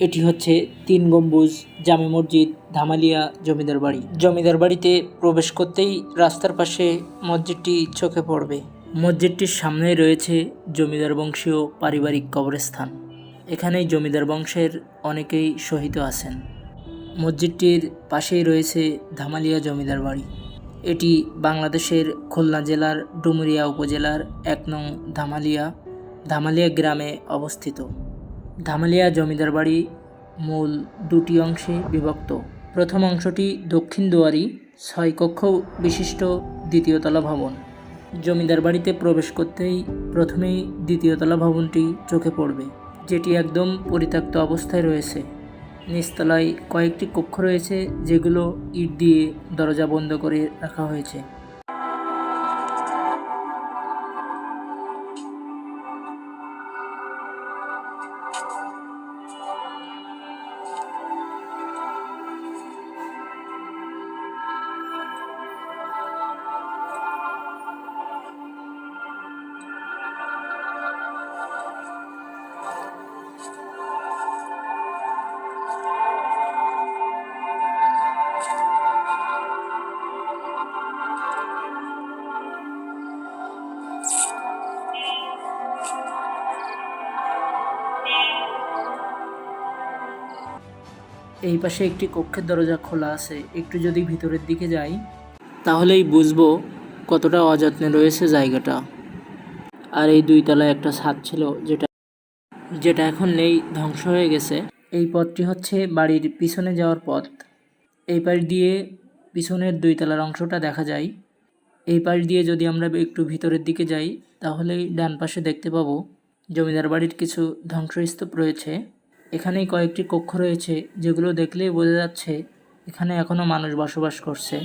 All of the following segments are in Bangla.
এটি হচ্ছে তিন গম্বুজ, জামে মসজিদ, ধামালিয়া জমিদার বাড়ি। জমিদার বাড়িতে প্রবেশ করতেই রাস্তার পাশে মসজিদটি চোখে পড়বে। মসজিদটির সামনেই রয়েছে জমিদার বংশীয় পারিবারিক কবরস্থান। এখানেই জমিদার বংশের অনেকেই শহীদ আছেন। মসজিদটির পাশেই রয়েছে ধামালিয়া জমিদার বাড়ি। এটি বাংলাদেশের খুলনা জেলার ডুমুরিয়া উপজেলার এক নং ধামালিয়া ধামালিয়া গ্রামে অবস্থিত। ধামালিয়া জমিদার বাড়ি মূল দুটি অংশে বিভক্ত। প্রথম অংশটি দক্ষিণ দুয়ারি, ছয় কক্ষ বিশিষ্ট দ্বিতীয়তলা ভবন। জমিদার বাড়িতে প্রবেশ করতেই প্রথমেই দ্বিতীয়তলা ভবনটি চোখে পড়বে, যেটি একদম পরিত্যক্ত অবস্থায় রয়েছে। নিচতলায় কয়েকটি কক্ষ রয়েছে, যেগুলো ইট দিয়ে দরজা বন্ধ করে রাখা হয়েছে। এই পাশে একটি কক্ষের দরজা খোলা আছে। একটু যদি ভিতরের দিকে যাই, তাহলেই বুঝব কতটা অযত্নে রয়েছে জায়গাটা। আর এই দুই তলায় একটা ছাদ ছিল যেটা যেটা এখন নেই, ধ্বংস হয়ে গেছে। এই পথটি হচ্ছে বাড়ির পিছনে যাওয়ার পথ। এই পাশ দিয়ে পিছনের দুই তলার অংশটা দেখা যায়। এই পাশ দিয়ে যদি আমরা একটু ভিতরের দিকে যাই, তাহলেই ডান পাশে দেখতে পাবো জমিদার বাড়ির কিছু ধ্বংসস্তূপ রয়েছে। এখানেই কয়েকটি কক্ষ রয়েছে, যেগুলো দেখলেই বোঝা যাচ্ছে এখানে এখনও মানুষ বসবাস করছে।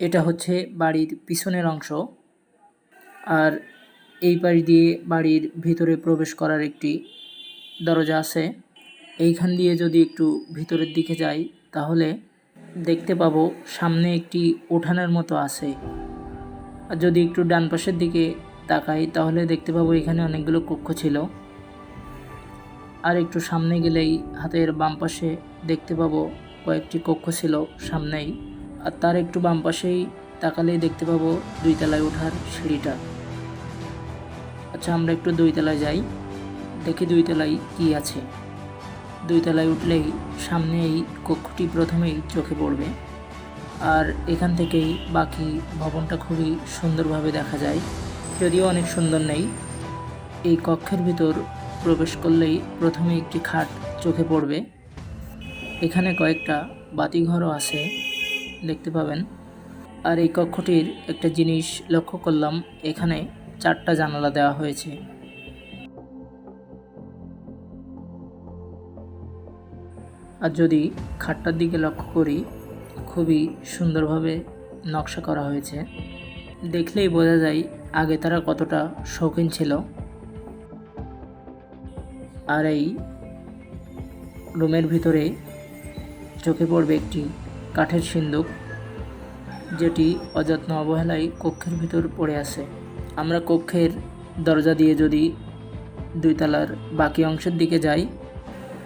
এটা হচ্ছে বাড়ির পিছনের অংশ। আর এই পাশ দিয়ে বাড়ির ভিতরে প্রবেশ করার একটি দরজা আছে। এইখান দিয়ে যদি একটু ভিতরের দিকে যাই, তাহলে দেখতে পাবো সামনে একটি উঠানের মতো আছে। আর যদি একটু ডান পাশের দিকে তাকাই, তাহলে দেখতে পাবো এখানে অনেকগুলো কক্ষ ছিল। আর একটু সামনে গেলেই হাতের বাম পাশে দেখতে পাবো কয়েকটি কক্ষ ছিল সামনেই। আর তার একটু বাম পাশেই তাকালেই দেখতে পাবো দুই তলায় ওঠার সিঁড়িটা। আচ্ছা আমরা একটু দুই তলায় যাই। দেখি দুই তলায় কী আছে। দুই তলায় উঠলেই সামনে এই কক্ষটি প্রথমেই চোখে পড়বে। আর এখান থেকেই বাকি ভবনটা খুবই সুন্দরভাবে দেখা যায়। যদিও অনেক সুন্দর নেই, এই কক্ষের ভিতর প্রবেশ করলেই প্রথমে একটি খাট চোখে পড়বে। এখানে কয়েকটা বাতিঘরও আছে, দেখতে পাবেন। আর এই কক্ষটির একটা জিনিস লক্ষ্য করলাম, এখানে চারটা জানালা দেওয়া হয়েছে। আর যদি খাটটার দিকে লক্ষ্য করি, খুবই সুন্দরভাবে নকশা করা হয়েছে। দেখলেই বোঝা যায় আগে তারা কতটা শৌখিন ছিল। আর এই রুমের ভিতরে চোখে পড়বে একটি কাঠের সিন্দুক, যেটি অযত্ন অবহেলায় কক্ষের ভিতর পড়ে আছে। আমরা কক্ষের দরজা দিয়ে যদি দুই তলার বাকি অংশের দিকে যাই,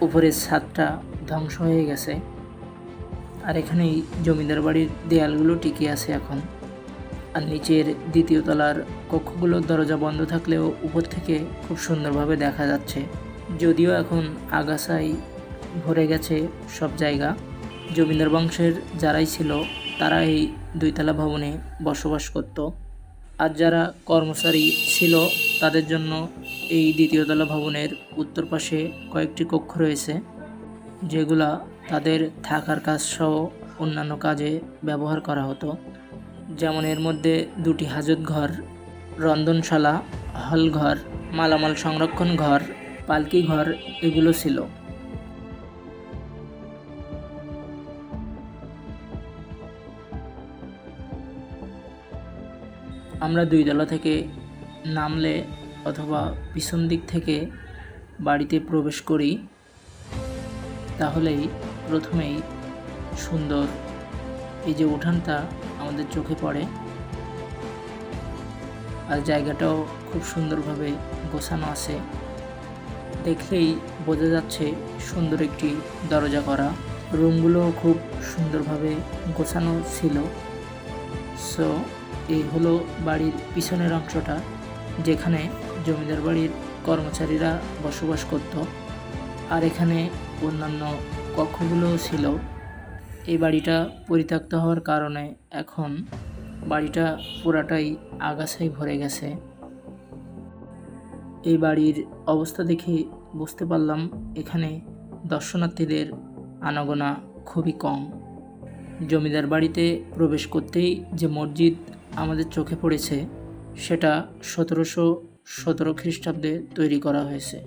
উপরের ছাদটা ধ্বংস হয়ে গেছে। আর এখানেই জমিদার বাড়ির দেয়ালগুলো টিকে আছে এখন। নিচের দ্বিতীয় তলার কক্ষগুলোর দরজা বন্ধ থাকলেও উপর থেকে খুব সুন্দরভাবে দেখা যাচ্ছে। যদিও এখন আগাছায় ভরে গেছে সব জায়গা, জমিদার বংশের যারাই ছিল তারা এই দুইতলা ভবনে বসবাস করত। আর যারা কর্মচারী ছিল, তাদের জন্য এই দ্বিতীয়তলা ভবনের উত্তর পাশে কয়েকটি কক্ষ রয়েছে, যেগুলা তাদের থাকার কাজ সহ অন্যান্য কাজে ব্যবহার করা হতো। যেমন এর মধ্যে দুটি হাজত ঘর, রন্ধনশালা হলঘর মালামাল সংরক্ষণ ঘর, পালকি ঘর এগুলো ছিল। আমরা দুই দলা থেকে নামলে অথবা পিছন দিক থেকে বাড়িতে প্রবেশ করি, তাহলেই প্রথমেই সুন্দর এই যে উঠানটা আমাদের চোখে পড়ে। আর জায়গাটাও খুব সুন্দরভাবে গোছানো আছে। দেখলেই বোঝা যাচ্ছে সুন্দর একটি দরজা করা। রুমগুলো খুব সুন্দরভাবে গোছানো ছিল। সো, এই হলো বাড়ির পিছনের অংশটা, যেখানে জমিদার বাড়ির কর্মচারীরা বসবাস করত। আর এখানে অন্যান্য কক্ষগুলোও ছিল। এই বাড়িটা পরিত্যক্ত হওয়ার কারণে এখন বাড়িটা পুরাটাই আগাছায় ভরে গেছে। এই বাড়ির অবস্থা দেখে বুঝতে পারলাম এখানে দর্শনার্থীদের আনাগোনা খুবই কম। জমিদার বাড়িতে প্রবেশ করতেই যে মসজিদ আমাদের চোখে পড়েছে, সেটা সতেরোশো সতেরো খ্রিস্টাব্দে তৈরি করা হয়েছে।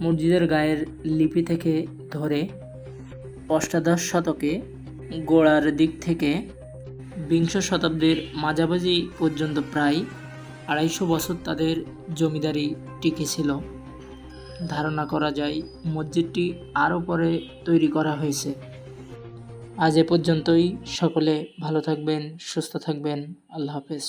মসজিদের গায়ের লিপি থেকে ধরে অষ্টাদশ শতকে গোড়ার দিক থেকে বিংশ শতাব্দীর মাঝামাঝি পর্যন্ত প্রায় আড়াইশো বছর তাদের জমিদারি টিকে ছিল। ধারণা করা যায় মসজিদটি আরও পরে তৈরি করা হয়েছে। আজ এ পর্যন্তই। সকলে ভালো থাকবেন, সুস্থ থাকবেন। আল্লাহ হাফেজ।